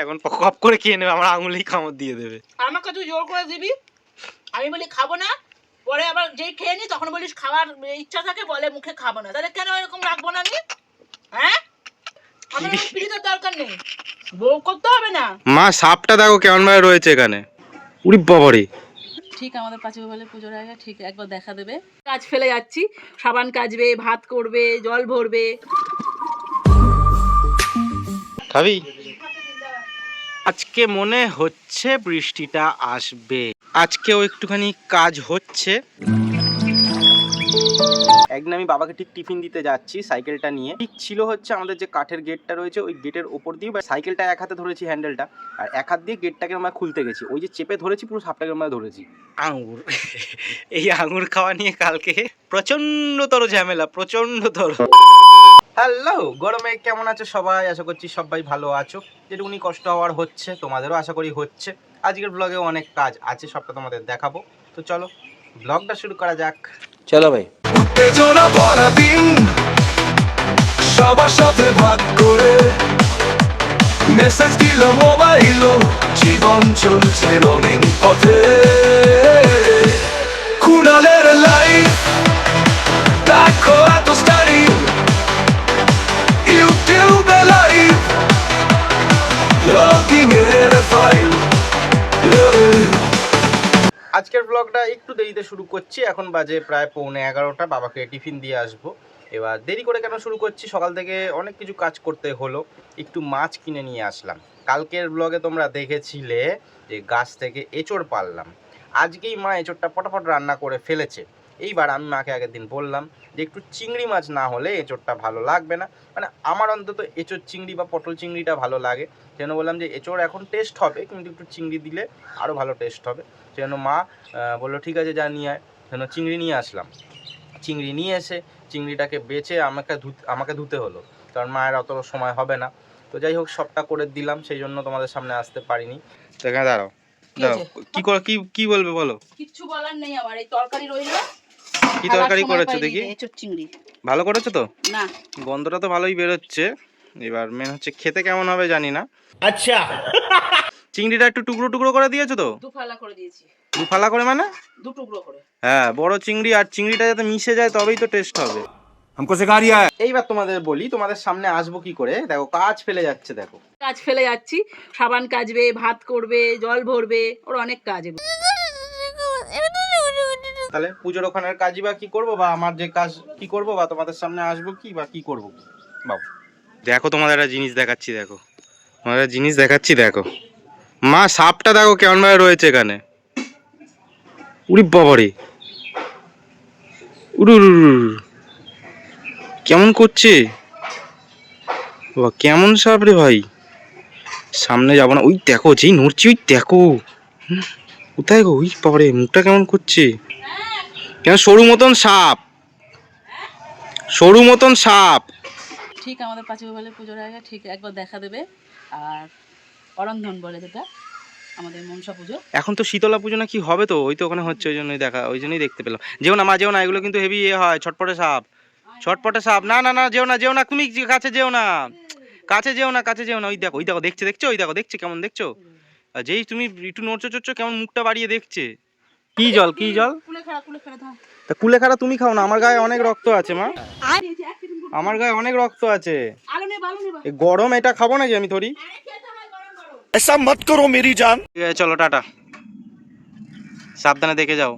এখন কপ করে খেয়ে নেবে আমার আঙুলেই কামড় দিয়ে দেবে। আমাকে তুই জোর করে দিবি? আমি বলি খাব না। পরে আবার যেই খেয়ে নি তখন বলিস খাওয়ার ইচ্ছা থাকে বলে মুখে খাব না। তাহলে কেন এরকম রাখব না আমি? হ্যাঁ? আমার পিড়িতের দরকার নেই। বউ করতে হবে না। মা সাপটা দেখো কেমন ভাবে রয়েছে এখানে। উড়ি বাবারে। ঠিক আমাদের পাঁচে বলে পুজোর আগে ঠিক একবার দেখা দেবে। কাজ ফেলে যাচ্ছি। সাবান কাচবে ভাত করবে জল ভরবে। খাবি? আজকে মনে হচ্ছে বৃষ্টিটা আসবে। আজকেও একটুখানি কাজ হচ্ছে। একদিন আমি বাবাকে ঠিক টিফিন দিতে যাচ্ছি সাইকেলটা নিয়ে। ঠিক ছিল হচ্ছে আমাদের যে কাঠের গেটটা রয়েছে ওই গেটের ওপর দিয়ে বা সাইকেলটা এক হাতে ধরেছি হ্যান্ডেলটা আর এক হাত দিয়ে গেটটাকে আমরা খুলতে গেছি। ওই যে চেপে ধরেছি পুরো সাপটাকে আমরা ধরেছি। আঙুর। এই আঙুর খাওয়া নিয়ে কালকে প্রচণ্ডতর ঝামেলা প্রচণ্ডতর। হ্যালো গরমে কেমন আছো সবাই? আশা করছি সবাই ভালো আছো। যেটুকুনি কষ্ট হওয়ার হচ্ছে তোমাদেরও আশা করি হচ্ছে। আজকের ব্লগে অনেক কাজ আছে সবটা তোমাদের দেখাবো। তো চলো ব্লগটা শুরু করা যাক। চলো ভাই। উত্তেজনা ভরা দিন সবার সাথে ভাগ করে মেসেজ দিল মোবাইল জীবন চলছে রঙিন পথে। লাইফ দেখো আজকের ব্লগটা একটু দেরিতে শুরু করছি। এখন বাজে প্রায় পৌনে এগারোটা। বাবাকে টিফিন দিয়ে আসব। এবার দেরি করে কেন শুরু করছি? সকাল থেকে অনেক কিছু কাজ করতে হলো। একটু মাছ কিনে নিয়ে আসলাম। কালকের ব্লগে তোমরা দেখেছিলে যে গাছ থেকে এঁচড় পারলাম আজকেই মা এঁচড়টা ফটাফট রান্না করে ফেলেছে। এইবার আমি মাকে আগের দিন বললাম যে একটু চিংড়ি মাছ না হলে এঁচড়টা ভালো লাগবে না। মানে আমার অন্তত এঁচড় চিংড়ি বা পটল চিংড়িটা ভালো লাগে। যেন বললাম যে এঁচড় এখন টেস্ট হবে কিন্তু একটু চিংড়ি দিলে আরও ভালো টেস্ট হবে। সেজন্য মা বলল ঠিক আছে যা নিয়ে আয়। সেজন্য চিংড়ি নিয়ে আসলাম। চিংড়ি নিয়ে এসে চিংড়িটাকে বেচে আমাকে ধুতে আমাকে ধুতে হলো। কারণ মায়ের অত সময় হবে না। তো যাই হোক সবটা করে দিলাম। সেই জন্য তোমাদের সামনে আসতে পারিনি। তো এখানে দাঁড়াও। কি দাঁড়াও। কি করে কি কি বলবে বলো? কিচ্ছু বলার নেই আমার এই তরকারি রইল। কি খাবার তরকারি সময় করেছো পাইনি দেখি রে, এঁচোড় চিংড়ি ভালো করেছো তো না গন্ধটা তো ভালোই বেরোচ্ছে এবার মেন হচ্ছে খেতে কেমন হবে জানি না আচ্ছা চিংড়িটা একটু টুকরো টুকরো করে দিয়েছো তো দু ফালা করে দিয়েছি দু ফালা করে মানে দু টুকরো করে হ্যাঁ বড় চিংড়ি আর চিংড়িটা যাতে মিশে যায় তবেই তো টেস্ট হবে हमको सिखा रिया है এইবার তোমাদের বলি তোমাদের সামনে আসবো কি করে দেখো কাজ ফেলে যাচ্ছে দেখো কাজ ফেলে যাচ্ছি সাবান কাচবে ভাত করবে জল ভরবে ওর অনেক কাজ এগুলো। তাহলে পুজোর ওখানের কাজই বা কি করব? বা আমার যে কাজ কি করব? বা তোমাদের সামনে আসব কি? বা কি করব? বাবু, দেখো তোমাদের একটা জিনিস দেখাচ্ছি, দেখো। তোমাদের জিনিস দেখাচ্ছি, দেখো। মা, সাপটা দেখো কেমন ভাবে রয়েছে এখানে। উড়ি বাবারে। উড়ু। কেমন করছে? বাবা, কেমন সাপ রে ভাই? সামনে যাব না। ওই দেখো, যেই নড়ছি, ওই দেখো। কোথায় গো? ওই বাবারে, মুখটা কেমন করছে? কেন সরু মতন সাপ? সরু মতন সাপ। ঠিক আমাদের পাঁচে বলে পুজোর আগে ঠিক একবার দেখা দেবে। আর অরন্ধন বলে যেটা আমাদের মনসা পুজো। এখন তো শীতলা পুজো না কি হবে তো? ওই তো ওখানে হচ্ছে ওই জন্যই দেখা ওই জন্যই দেখতে পেলাম। যেও না মা যেও না এগুলো কিন্তু হেভি ইয়ে হয় ছটপটে সাপ। ছটপটে সাপ। না না না যেও না যেও না তুমি কাছে যেও না। কাছে যেও না কাছে যেও না। ওই দেখো ওই দেখো দেখছে দেখছ? ওই দেখো দেখছে কেমন দেখছ? যেই তুমি একটু নড়ছো চড়ছো কেমন মুখটা বাড়িয়ে দেখছে? কি জল কি জল? তা কুলেখাড়া তুমি খাও না আমার গায়ে অনেক রক্ত আছে মা। আমার গায়ে অনেক রক্ত আছে। গরম এটা খাব নাকি আমি থরি এসা মত করো মেরি জান চলো টাটা। সাবধানে দেখে যাও।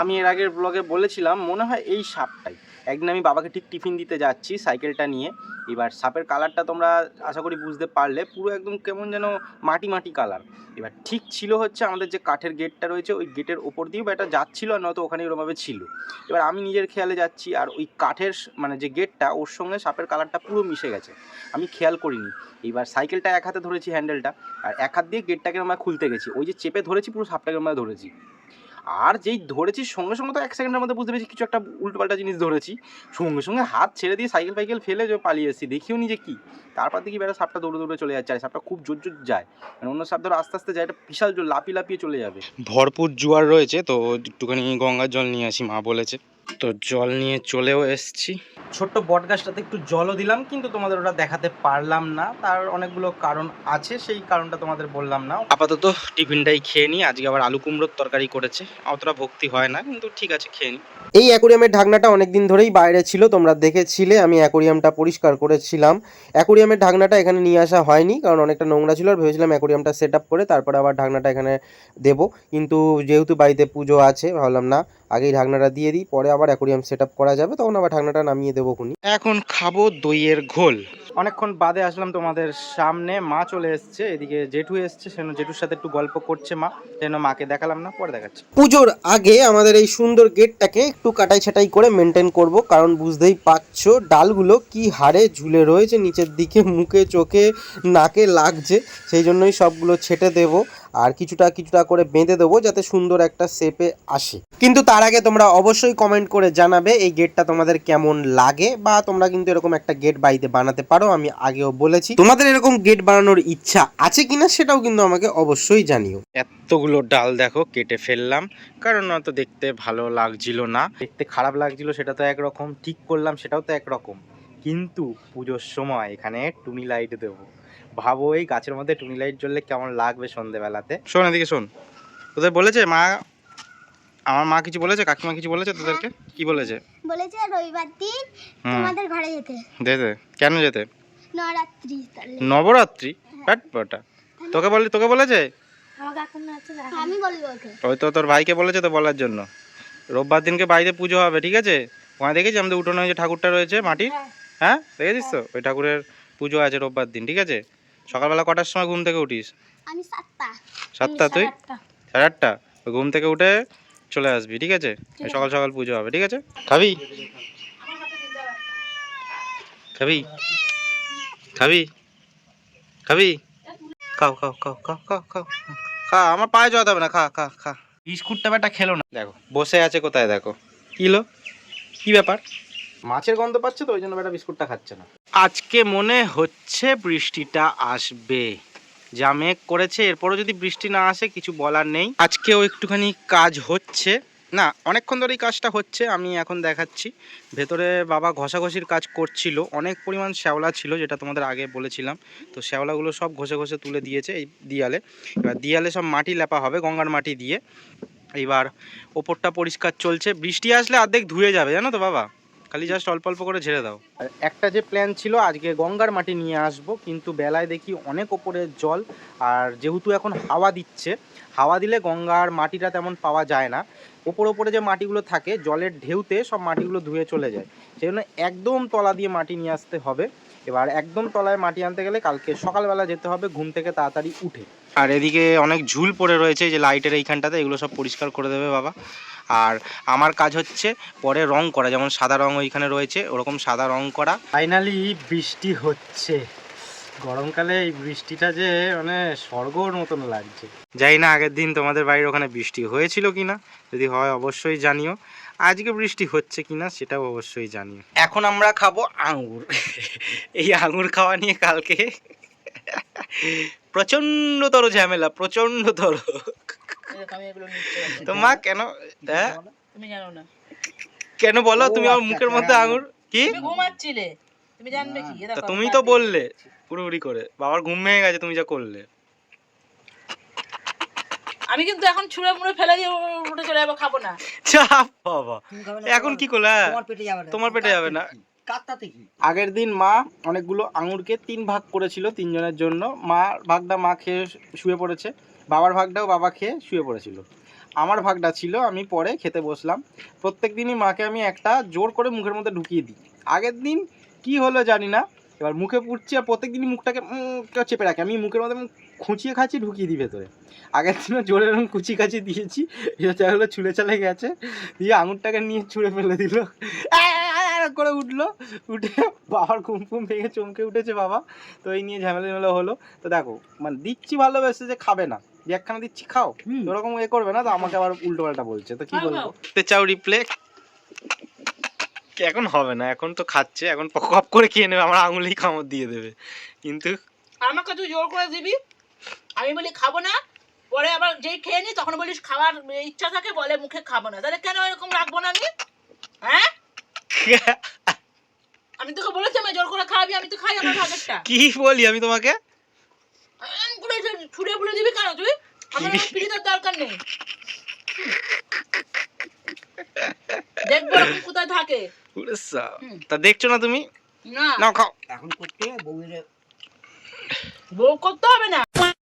আমি এর আগের ব্লগে বলেছিলাম মনে হয় এই সাপটাই। একদিন আমি বাবাকে ঠিক টিফিন দিতে যাচ্ছি সাইকেলটা নিয়ে। এবার সাপের কালারটা তোমরা আশা করি বুঝতে পারলে, পুরো একদম কেমন যেন মাটি মাটি কালার। এবার ঠিক ছিল হচ্ছে আমাদের যে কাঠের গেটটা রয়েছে, ওই গেটের ওপর দিয়ে বা এটা যাচ্ছিল আর নয়তো ওখানে ওরমভাবে ছিল। এবার আমি নিজের খেয়ালে যাচ্ছি আর ওই কাঠের মানে যে গেটটা, ওর সঙ্গে সাপের কালারটা পুরো মিশে গেছে। আমি খেয়াল করিনি। এবার সাইকেলটা এক হাতে ধরেছি হ্যান্ডেলটা আর এক হাত দিয়ে গেটটাকে আমরা খুলতে গেছি। ওই যে চেপে ধরেছি, পুরো সাপটাকে আমরা ধরেছি। আর যেই ধরেছি, সঙ্গে সঙ্গে তো এক সেকেন্ডের মধ্যে বুঝতে পেরেছি, কিছু একটা উল্টোপাল্টা জিনিস ধরেছি। সঙ্গে সঙ্গে হাত ছেড়ে দিয়ে সাইকেল ফাইকেল ফেলে যে পালিয়ে এসেছি, দেখিও নি যে কী। তারপর দেখি বেড়া সাপটা দৌড়ে দৌড়ে চলে যাচ্ছে, আর সাপটা খুব জোর জোর যায়। মানে অন্য সাপ ধরো আস্তে আস্তে যায়, একটা বিশাল জোর লাপিয়ে লাপিয়ে চলে যাবে। ভরপুর জোয়ার রয়েছে, তো একটুখানি গঙ্গার জল নিয়ে আসি, মা বলেছে। তো জল নিয়ে চলেও এসছি। ছোট্ট বট গাছটাতে একটু জলও দিলাম কিন্তু তোমাদের ওটা দেখাতে পারলাম না। তার অনেকগুলো কারণ আছে সেই কারণটা তোমাদের বললাম না। আপাতত টিফিনটাই খেয়ে নিই। আজকে আবার আলু কুমড়োর তরকারি করেছে। অতটা ভক্তি হয় না কিন্তু ঠিক আছে খেয়ে নিই। এই অ্যাকোরিয়ামের ঢাকনাটা অনেক দিন ধরেই বাইরে ছিল তোমরা দেখেছিলে আমি অ্যাকোরিয়ামটা পরিষ্কার করেছিলাম। অ্যাকোরিয়ামের ঢাকনাটা এখানে নিয়ে আসা হয়নি কারণ অনেকটা নোংরা ছিল আর ভেবেছিলাম অ্যাকোরিয়ামটা সেট আপ করে তারপরে আবার ঢাকনাটা এখানে দেবো। কিন্তু যেহেতু বাড়িতে পুজো আছে ভাবলাম না আগেই ঢাকনাটা দিয়ে দিই পরে আবার অ্যাকোরিয়াম সেট আপ করা যাবে তখন আবার ঢাকনাটা নামিয়ে দেবো খুনি। এখন খাব দইয়ের ঘোল। অনেকক্ষণ বাদে আসলাম তোমাদের সামনে মা চলে এসছে এদিকে জেঠু এসছে সেজন্য জেঠুর সাথে একটু গল্প করছে মা সেজন্য মাকে দেখালাম না পরে দেখাচ্ছি। পুজোর আগে আমাদের এই সুন্দর গেটটাকে একটু কাটাই ছাটাই করে মেনটেন করব কারণ বুঝতেই পারছ ডালগুলো কি হারে ঝুলে রয়েছে নিচের দিকে মুখে চোখে নাকে লাগছে সেই জন্যই সবগুলো ছেটে দেব। আর কিছুটা কিছুটা করে বেঁধে দেবো যাতে সুন্দর একটা শেপে আসে। কিন্তু তার আগে তোমরা অবশ্যই কমেন্ট করে জানাবে এই গেটটা তোমাদের কেমন লাগে বা তোমরা কিন্তু এরকম একটা গেট বাড়িতে বানাতে পারো, আমি আগেও বলেছি। তোমাদের এরকম গেট বানানোর ইচ্ছা আছে কিনা সেটাও কিন্তু আমাকে অবশ্যই জানিও। এতগুলো ডাল দেখো, কেটে ফেললাম। কারণ অত দেখতে ভালো লাগছিল না। দেখতে খারাপ লাগছিল, সেটা তো একরকম। ঠিক করলাম, সেটাও তো একরকম। কিন্তু পুজোর সময় এখানে টুনি লাইট দেবো। ভাবো এই গাছের মধ্যে টুনি লাইট জ্বললে কেমন লাগবে সন্ধেবেলাতে? শোন এদিকে শোন। তোদের বলেছে মা আমার মা কিছু বলেছে কাকিমা কিছু বলেছে তোদেরকে? কি বলেছে? বলেছে রবিবার দিন হুম। তোমাদের ঘরে যেতে। দে দে। কেন যেতে? তাহলে। নবরাত্রি? ব্যাট বটা তোকে বলি তোকে বলেছে? আমি বলব ওই তো তোর ভাইকে বলেছে তো বলার জন্য। রোববার দিনকে বাড়িতে পুজো হবে ঠিক আছে? ওখানে দেখেছি আমাদের উঠোনে যে ঠাকুরটা রয়েছে মাটির? হ্যাঁ? দেখেছিস তো? ওই ঠাকুরের পুজো আছে রোববার দিন ঠিক আছে? সকালবেলা কটার সময় ঘুম থেকে উঠিস? আমি সাতটা। সাতটা তুই? সাড়ে আটটা। ঘুম থেকে উঠে চলে আসবি ঠিক আছে? সকাল সকাল পুজো হবে ঠিক আছে? খাবি? খাবি? খাবি? খাবি? খাও খাও খাও খাও খাও খাও। খা আমার পায়ে জড়াতে হবে না খা খা খা। বিস্কুটটা ব্যাটা খেলো না। দেখো বসে আছে কোথায় দেখো। কিলো কি ব্যাপার? মাছের গন্ধ পাচ্ছে তো ওই জন্য বেটা বিস্কুটটা খাচ্ছে না। আজকে মনে হচ্ছে বৃষ্টিটা আসবে। যা মেঘ করেছে, এরপরও যদি বৃষ্টি না আসে, কিছু বলার নেই। আজকেও একটুখানি কাজ হচ্ছে। না, অনেকক্ষণ ধরেই কাজটা হচ্ছে, আমি এখন দেখাচ্ছি। ভেতরে বাবা ঘষাঘষির কাজ করছিল। অনেক পরিমাণ শ্যাওলা ছিল, যেটা তোমাদের আগে বলেছিলাম। তো শ্যাওলাগুলো সব ঘষে ঘষে তুলে দিয়েছে এই দিয়ালে। এবার দিয়ালে সব মাটি লেপা হবে, গঙ্গার মাটি দিয়ে। এইবার ওপরটা পরিষ্কার চলছে। বৃষ্টি আসলে অর্ধেক ধুয়ে যাবে, জানো তো বাবা? খালি জাস্ট অল্প অল্প করে ঝেড়ে দাও। একটা যে প্ল্যান ছিল, আজকে গঙ্গার মাটি নিয়ে আসব, কিন্তু বেলায় দেখি অনেক ওপরে জল, আর যেহেতু এখন হাওয়া দিচ্ছে, হাওয়া দিলে গঙ্গার মাটিটা তেমন পাওয়া যায় না। ওপর ওপরে যে মাটিগুলো থাকে, জলের ঢেউতে সব মাটিগুলো ধুয়ে চলে যায়। সেই জন্য একদম তলা দিয়ে মাটি নিয়ে আসতে হবে। এবার একদম তলায় মাটি আনতে গেলে কালকে সকালবেলা যেতে হবে ঘুম থেকে তাড়াতাড়ি উঠে। আর এদিকে অনেক ঝুল পড়ে রয়েছে যে লাইটের এইখানটাতে এগুলো সব পরিষ্কার করে দেবে বাবা। আর আমার কাজ হচ্ছে পরে রং করা যেমন সাদা রং ওইখানে রয়েছে ওরকম সাদা রং করা। ফাইনালি বৃষ্টি হচ্ছে। গরমকালে এই বৃষ্টিটা যে মানে স্বর্গর মতন লাগছে। যাই না আগের দিন তোমাদের বাড়ির ওখানে বৃষ্টি হয়েছিল কিনা যদি হয় অবশ্যই জানিও। আজকে বৃষ্টি হচ্ছে কিনা সেটাও অবশ্যই জানি। এখন আমরা খাব আঙুর এই আঙুর খাওয়া নিয়ে কালকে প্রচণ্ডতর ঝামেলা প্রচণ্ডতর। তো মা কেন? হ্যাঁ? তুমি জানো না? কেন বলো? তুমি আমার মুখের মধ্যে আঙুর কি? তুমি ঘুমাচ্ছিলে। তুমি জানবে কি? তুমি তো বললে পুরোপুরি করে। বাবার ঘুম ভেঙে গেছে তুমি যা করলে। আমি কিন্তু এখন ছুঁড়ে মুড়ে ফেলে দিয়ে উঠে চলে যাব খাব না। চাপ বাবা। এখন কি করলে? তোমার পেটে যাবে না। আগের দিন মা অনেকগুলো আঙুরকে তিন ভাগ করেছিল তিনজনের জন্য। মা ভাগটা মা খেয়ে শুয়ে পড়েছে। বাবার ভাগটাও বাবা খেয়ে শুয়ে পড়েছিল। আমার ভাগটা ছিল আমি পরে খেতে বসলাম। প্রত্যেক দিনই মাকে আমি একটা জোর করে মুখের মধ্যে ঢুকিয়ে দিই। আগের দিন কি হলো জানি না। এবার মুখে পুড়ছি আর প্রত্যেক দিনই মুখটাকে চেপে রাখে। আমি মুখের মধ্যে খুঁচিয়ে খাচ্ছি ঢুকিয়ে দিই ভেতরে আগের দিনও জোরে এরকম কুচি কাচি দিয়েছি এটা হলো ছুঁড়ে চলে গেছে দিয়ে আঙুরটাকে নিয়ে ছুঁড়ে ফেলে দিল। করে উঠল উঠে বাবার ঘুম ফুম ভেঙে চমকে উঠেছে বাবা। তো এই নিয়ে ঝামেলা ঝামেলা হলো। তো দেখো মানে দিচ্ছি ভালোবেসে যে খাবে না যে একখানা দিচ্ছি খাও ওরকম এ করবে না তো আমাকে আবার উল্টো পাল্টা বলছে। তো কি বলব? তে চাও রিপ্লে এখন হবে না এখন তো খাচ্ছে এখন কপ করে খেয়ে নেবে আমার আঙুলেই কামড় দিয়ে দেবে। কিন্তু আমাকে তুই জোর করে দিবি? আমি বলি খাব না পরে আবার যেই খেয়ে নি তখন বলিস খাওয়ার ইচ্ছা থাকে বলে মুখে খাব না। তাহলে কেন এরকম রাখব না আমি? হ্যাঁ? আমি তোকে বলেছি আমি জোর করে খাওয়াবি আমি তো খাই আমার ভাগেরটা। কি বলি আমি তোমাকে? আম, পুরো যে- ছুঁড়ে ফুলে দিবি কেন তুই? আমার পিড়িতার দরকার নেই। দেখব এখন কোথায় থাকে। ওরে তা দেখছ না তুমি? না। নাও খাও। বউ করতে হবে না।